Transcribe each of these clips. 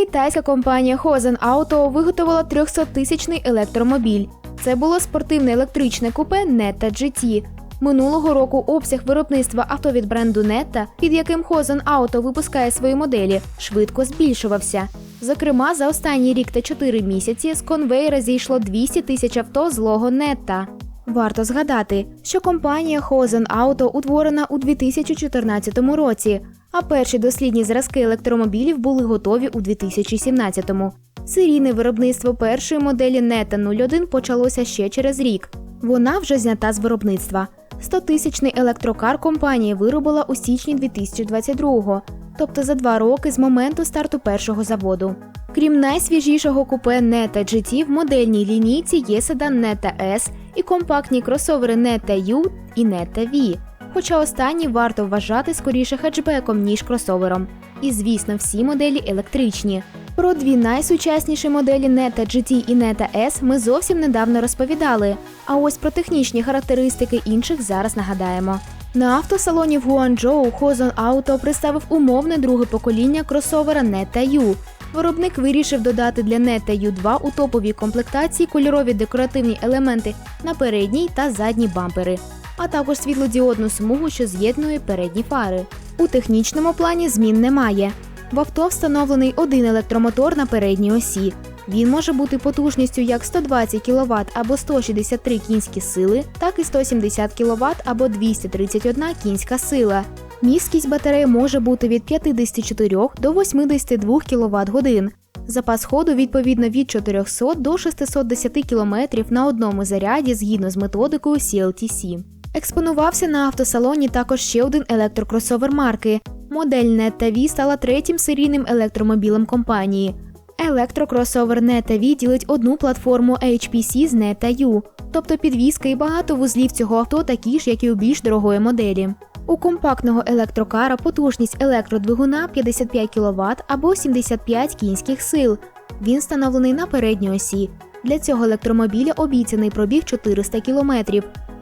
Китайська компанія Hosen Auto виготовила 300-тисячний електромобіль. Це було спортивне електричне купе Netta GT. Минулого року обсяг виробництва авто від бренду Netta, під яким Hosen Auto випускає свої моделі, швидко збільшувався. Зокрема, за останній рік та 4 місяці з конвейера зійшло 200 тисяч авто з лого Netta. Варто згадати, що компанія Hosen Auto утворена у 2014 році, а перші дослідні зразки електромобілів були готові у 2017-му. Серійне виробництво першої моделі Neta 01 почалося ще через рік. Вона вже знята з виробництва. 100-тисячний електрокар компанія виробила у січні 2022-го, тобто за два роки з моменту старту першого заводу. Крім найсвіжішого купе Neta GT, в модельній лінійці є седан Neta S і компактні кросовери Neta U і Neta V. Хоча останні варто вважати скоріше хетчбеком, ніж кросовером. І звісно, всі моделі електричні. Про дві найсучасніші моделі Neta GT і Neta S ми зовсім недавно розповідали. А ось про технічні характеристики інших зараз нагадаємо. На автосалоні в Гуанчжоу Hosen Auto представив умовне друге покоління кросовера Neta U. Виробник вирішив додати для Neta U2 у топовій комплектації кольорові декоративні елементи на передній та задній бампери, а також світлодіодну смугу, що з'єднує передні фари. У технічному плані змін немає. В авто встановлений один електромотор на передній осі. Він може бути потужністю як 120 кВт або 163 кінські сили, так і 170 кВт або 231 кінська сила. Міськість батареї може бути від 54 до 82 кВт годин. Запас ходу відповідно від 400 до 610 км на одному заряді згідно з методикою CLTC. Експонувався на автосалоні також ще один електрокросовер марки. Модель Netta V стала третім серійним електромобілем компанії. Електрокросовер Netta V ділить одну платформу HPC з Netta U, тобто підвізка і багато вузлів цього авто такі ж, як і у більш дорогої моделі. У компактного електрокара потужність електродвигуна 55 кВт або 75 кінських сил. Він встановлений на передній осі. Для цього електромобіля обіцяний пробіг 400 км.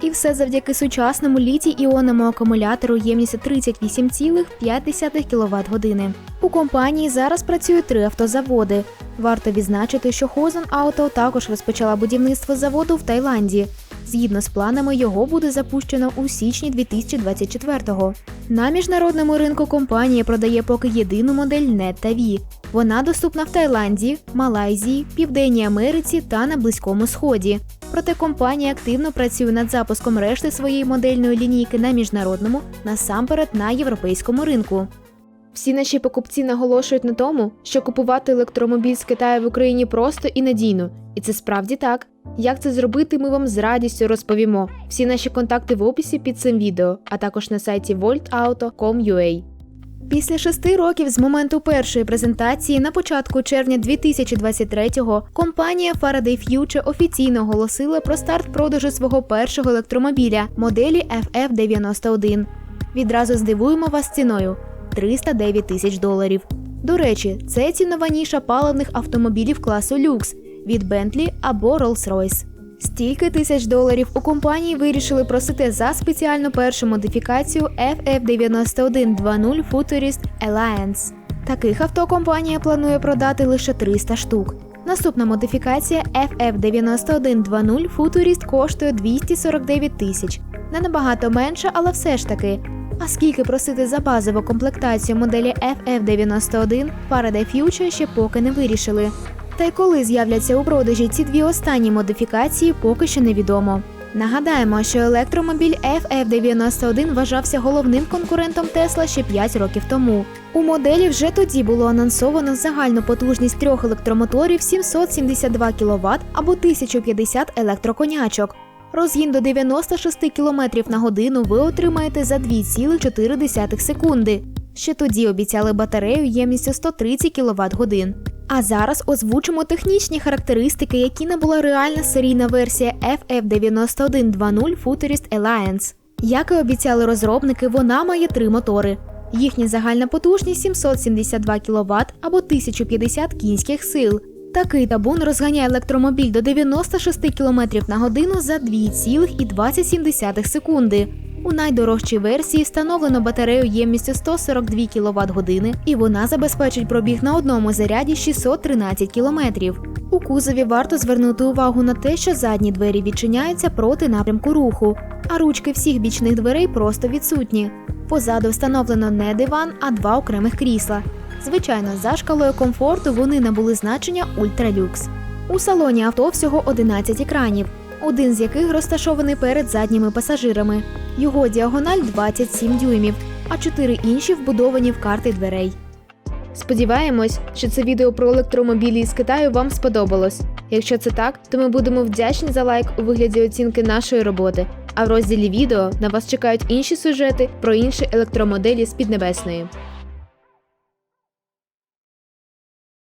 І все завдяки сучасному літій іонному акумулятору ємністю 38,5 кВт години. У компанії зараз працюють три автозаводи. Варто відзначити, що Hosen Auto також розпочала будівництво заводу в Таїланді. Згідно з планами, його буде запущено у січні 2024-го. На міжнародному ринку компанія продає поки єдину модель Netta V. Вона доступна в Таїланді, Малайзії, Південній Америці та на Близькому Сході. Проте компанія активно працює над запуском решти своєї модельної лінійки на міжнародному, насамперед на європейському ринку. Всі наші покупці наголошують на тому, що купувати електромобіль з Китаю в Україні просто і надійно, і це справді так. Як це зробити, ми вам з радістю розповімо. Всі наші контакти в описі під цим відео, а також на сайті voltauto.com.ua. Після шести років з моменту першої презентації на початку червня 2023-го компанія Faraday Future офіційно оголосила про старт продажу свого першого електромобіля моделі FF91. Відразу здивуємо вас ціною 309 тисяч доларів. До речі, це цінова ніша паливних автомобілів класу люкс від Bentley або Rolls-Royce. Стільки тисяч доларів у компанії вирішили просити за спеціальну першу модифікацію FF9120 Futurist Alliance. Таких авто компанія планує продати лише 300 штук. Наступна модифікація FF9120 Futurist коштує 249 тисяч. Не набагато менше, але все ж таки. А скільки просити за базову комплектацію моделі FF91 Faraday Future ще поки не вирішили. Та й коли з'являться у продажі ці дві останні модифікації, поки що невідомо. Нагадаємо, що електромобіль FF91 вважався головним конкурентом Тесла ще 5 років тому. У моделі вже тоді було анонсовано загальну потужність трьох електромоторів 772 кВт або 1050 електроконячок. Розгін до 96 км на годину ви отримаєте за 2,4 секунди. Ще тоді обіцяли батарею ємністю 130 кВт годин. А зараз озвучимо технічні характеристики, які набула реальна серійна версія FF9120 Futurist Alliance. Як і обіцяли розробники, вона має три мотори. Їхня загальна потужність 772 кВт або 1050 кінських сил. Такий табун розганяє електромобіль до 96 км на годину за 2,27 секунди. У найдорожчій версії встановлено батарею ємністю 142 кВт години, і вона забезпечить пробіг на одному заряді 613 км. У кузові варто звернути увагу на те, що задні двері відчиняються проти напрямку руху, а ручки всіх бічних дверей просто відсутні. Позаду встановлено не диван, а два окремих крісла. Звичайно, за шкалою комфорту вони набули значення ультралюкс. У салоні авто всього 11 екранів, один з яких розташований перед задніми пасажирами. Його діагональ 27 дюймів, а чотири інші вбудовані в карти дверей. Сподіваємось, що це відео про електромобілі з Китаю вам сподобалось. Якщо це так, то ми будемо вдячні за лайк у вигляді оцінки нашої роботи. А в розділі відео на вас чекають інші сюжети про інші електромоделі з Піднебесної.